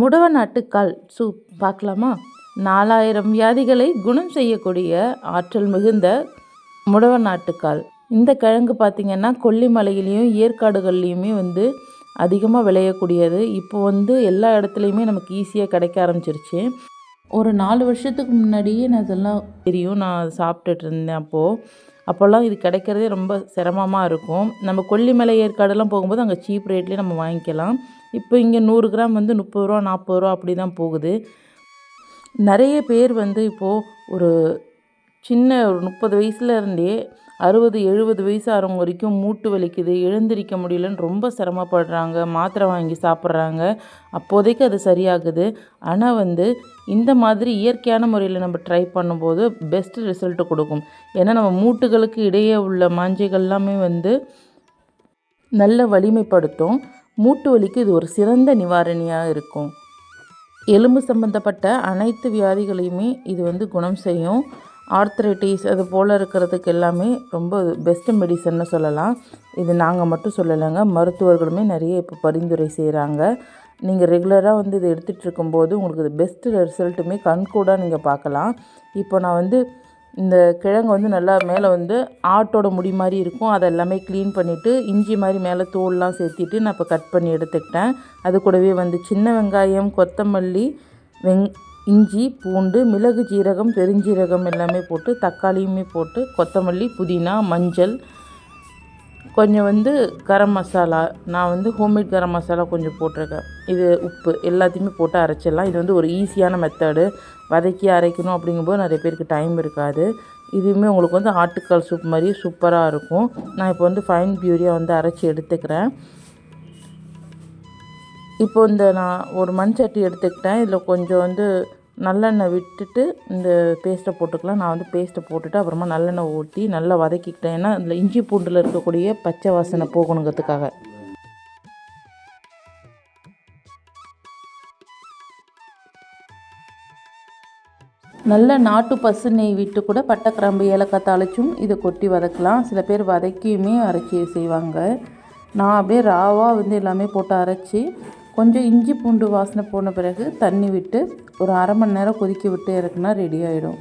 முடவ நாட்டுக்கால் soup பார்க்கலாமா? நாலாயிரம் வியாதிகளை குணம் செய்யக்கூடிய ஆற்றல் மிகுந்த முடவ நாட்டுக்கால். இந்த கிழங்கு பார்த்திங்கன்னா கொல்லிமலையிலையும் ஏற்காடுகள்லேயுமே வந்து அதிகமாக விளையக்கூடியது. இப்போ வந்து எல்லா இடத்துலையுமே நமக்கு ஈஸியாக கிடைக்க ஆரம்பிச்சிருச்சு. ஒரு நாலு வருஷத்துக்கு முன்னாடியே நான் இதெல்லாம் தெரியும். நான் சாப்பிட்டுட்டு இருந்தேன் அப்போது அப்போல்லாம் இது கிடைக்கிறதே ரொம்ப சிரமமாக இருக்கும். நம்ம கொல்லிமலை ஏற்காடெல்லாம் போகும்போது அங்கே சீப் ரேட்லேயே நம்ம வாங்கிக்கலாம். இப்போ இங்கே நூறு கிராம் வந்து முப்பது ரூபா நாற்பது ரூபா அப்படி தான் போகுது. நிறைய பேர் வந்து இப்போது ஒரு சின்ன ஒரு முப்பது வயசுல இருந்தே அறுபது எழுபது வயசு ஆகிறவங்க வரைக்கும் மூட்டு வலிக்குது எழுந்திரிக்க முடியலன்னு ரொம்ப சிரமப்படுறாங்க மாத்திரை வாங்கி சாப்பிட்றாங்க. அப்போதைக்கு அது சரியாகுது. ஆனால் வந்து இந்த மாதிரி இயற்கையான முறையில் நம்ம ட்ரை பண்ணும்போது பெஸ்ட் ரிசல்ட்டு கொடுக்கும். ஏன்னா நம்ம மூட்டுகளுக்கு இடையே உள்ள மாஞ்சைகள் எல்லாமே வந்து நல்ல வலிமைப்படுத்தும். மூட்டு வலிக்கு இது ஒரு சிறந்த நிவாரணியாக இருக்கும். எலும்பு சம்மந்தப்பட்ட அனைத்து வியாதிகளையுமே இது வந்து குணம் செய்யும். ஆர்த்ரைட்டிஸ் அது போல் இருக்கிறதுக்கு எல்லாமே ரொம்ப பெஸ்ட்டு மெடிசன்னு சொல்லலாம். இது நாங்கள் மட்டும் சொல்லலைங்க மருத்துவர்களுமே நிறைய இப்போ பரிந்துரை செய்கிறாங்க நீங்கள் ரெகுலராக வந்து இதை எடுத்துகிட்டு இருக்கும்போது உங்களுக்கு இது பெஸ்ட்டு ரிசல்ட்டுமே கண்கூடாக நீங்கள் பார்க்கலாம். இப்போ நான் வந்து இந்த கிழங்கு வந்து நல்லா மேலே வந்து ஆட்டோட முடி மாதிரி இருக்கும். அதை எல்லாமே க்ளீன் பண்ணிவிட்டு இஞ்சி மாதிரி மேலே தோல்லாம் சேர்த்திட்டு நான் இப்போ கட் பண்ணி எடுத்துக்கிட்டேன். அது கூடவே வந்து சின்ன வெங்காயம் கொத்தமல்லி வெங் இஞ்சி பூண்டு மிளகு ஜீரகம் பெருஞ்சீரகம் எல்லாமே போட்டு தக்காளியுமே போட்டு கொத்தமல்லி புதினா மஞ்சள் கொஞ்சம் வந்து கரம் மசாலா நான் வந்து ஹோம்மேட் கரம் மசாலா கொஞ்சம் போட்டிருக்கேன். இது உப்பு எல்லாத்தையுமே போட்டு அரைச்சிடலாம். இது வந்து ஒரு ஈஸியான மெத்தடு வதக்கி அரைக்கணும் அப்படிங்கும்போது நிறைய பேருக்கு டைம் இருக்காது. இதுவுமே உங்களுக்கு வந்து ஆட்டுக்கால் சூப் மாதிரி சூப்பராக இருக்கும். நான் இப்போ வந்து ஃபைன் பியூரியாக வந்து அரைச்சி எடுத்துக்கிறேன். இப்போ இந்த நான் ஒரு மண் சட்டி எடுத்துக்கிட்டேன். இதில் கொஞ்சம் வந்து நல்லெண்ணெய் விட்டுட்டு இந்த பேஸ்ட்டை போட்டுக்கலாம். நான் வந்து பேஸ்ட்டை போட்டுட்டு அப்புறமா நல்லெண்ணெய் ஊற்றி நல்லா வதக்கிக்கிட்டேன். ஏன்னா இதில் இஞ்சி பூண்டில் இருக்கக்கூடிய பச்சை வாசனை போகணுங்கிறதுக்காக. நல்ல நாட்டு பசு நெய் விட்டு கூட பட்டை கிராம்பு ஏலக்காய் தாளிச்சும் இதை கொட்டி வதக்கலாம். சில பேர் வதக்கியுமே அரைச்சி செய்வாங்க. நான் அப்படியே ராவாக வந்து எல்லாமே போட்டு அரைச்சி கொஞ்சம் இஞ்சி பூண்டு வாசனை போன பிறகு தண்ணி விட்டு ஒரு அரை மணி நேரம் கொதிக்க விட்டு இருக்குன்னா ரெடி ஆகிடும்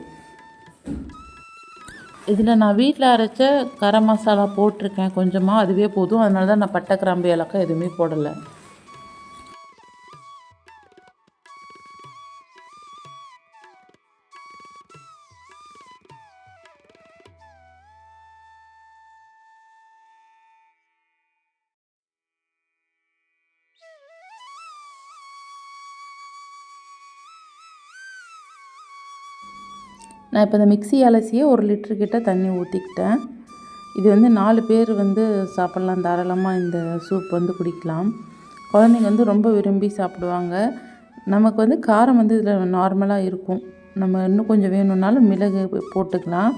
இதில் நான் வீட்டில் அரைச்ச கரம் மசாலா போட்டிருக்கேன் கொஞ்சமாக அதுவே போதும். அதனால தான் நான் பட்டை கிராம்பு ஏலக்காய் எதுவுமே போடலை. நான் இப்போ இந்த மிக்ஸி அலசியே ஒரு லிட்டரு கிட்ட தண்ணி ஊற்றிக்கிட்டேன் இது வந்து நாலு பேர் வந்து சாப்பிட்லாம். தாராளமாக இந்த சூப் வந்து குடிக்கலாம். குழந்தைங்க வந்து ரொம்ப விரும்பி சாப்பிடுவாங்க. நமக்கு வந்து காரம் வந்து இதில் நார்மலாக இருக்கும். நம்ம இன்னும் கொஞ்சம் வேணும்னாலும் மிளகு போட்டுக்கலாம்.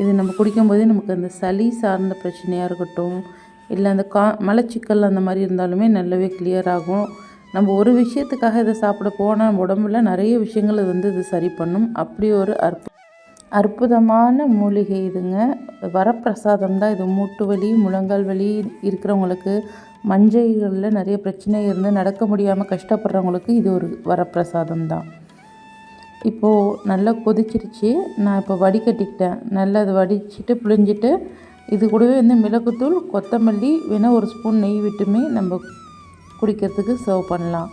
இது நம்ம குடிக்கும்போதே நமக்கு அந்த சளி சார்ந்த பிரச்சனையாக இருக்கட்டும் இல்லை அந்த கா மலச்சிக்கல் அந்த மாதிரி இருந்தாலுமே நல்லாவே கிளியர் ஆகும். நம்ம ஒரு விஷயத்துக்காக இதை சாப்பிட போனால் உடம்புல நிறைய விஷயங்கள் வந்து இது சரி பண்ணும். அப்படி ஒரு அற்பு அற்புதமான மூலிகை இதுங்க. வரப்பிரசாதம் தான் இது. மூட்டு வலி முழங்கால் வலி இருக்கிறவங்களுக்கு மஞ்சைகளில் நிறைய பிரச்சனை இருந்து நடக்க முடியாமல் கஷ்டப்படுறவங்களுக்கு இது ஒரு வரப்பிரசாதம் தான். இப்போது நல்லா கொதிச்சிருச்சு. நான் இப்போ வடிகட்டிக்கிட்டேன் நல்லா அதை வடிச்சிட்டு புளிஞ்சிட்டு இது கூடவே வந்து மிளகுத்தூள் கொத்தமல்லி வேணால் ஒரு ஸ்பூன் நெய் விட்டுமே நம்ம குடிக்கிறதுக்கு சர்வ் பண்ணலாம்.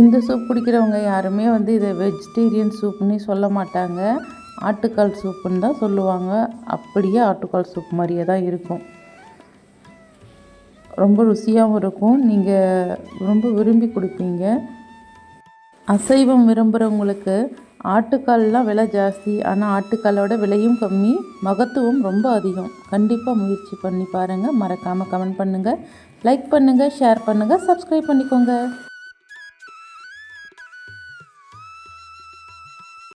இந்த சூப் குடிக்கிறவங்க யாருமே வந்து இதை வெஜிடேரியன் சூப்னே சொல்ல மாட்டாங்க. ஆட்டுக்கால் சூப்புன்னு தான் சொல்லுவாங்க. அப்படியே ஆட்டுக்கால் சூப் மாதிரியே தான் இருக்கும். ரொம்ப ருசியாகவும் இருக்கும். நீங்கள் ரொம்ப விரும்பி கொடுப்பீங்க. அசைவம் விரும்புகிறவங்களுக்கு ஆட்டுக்கால்லாம் விலை ஜாஸ்தி. ஆனால் ஆட்டுக்காலோட விலையும் கம்மி. மகத்துவம் ரொம்ப அதிகம். கண்டிப்பாக முயற்சி பண்ணி பாருங்கள் மறக்காமல் கமெண்ட் பண்ணுங்கள் லைக் பண்ணுங்கள் ஷேர் பண்ணுங்கள் சப்ஸ்கிரைப் பண்ணிக்கோங்க.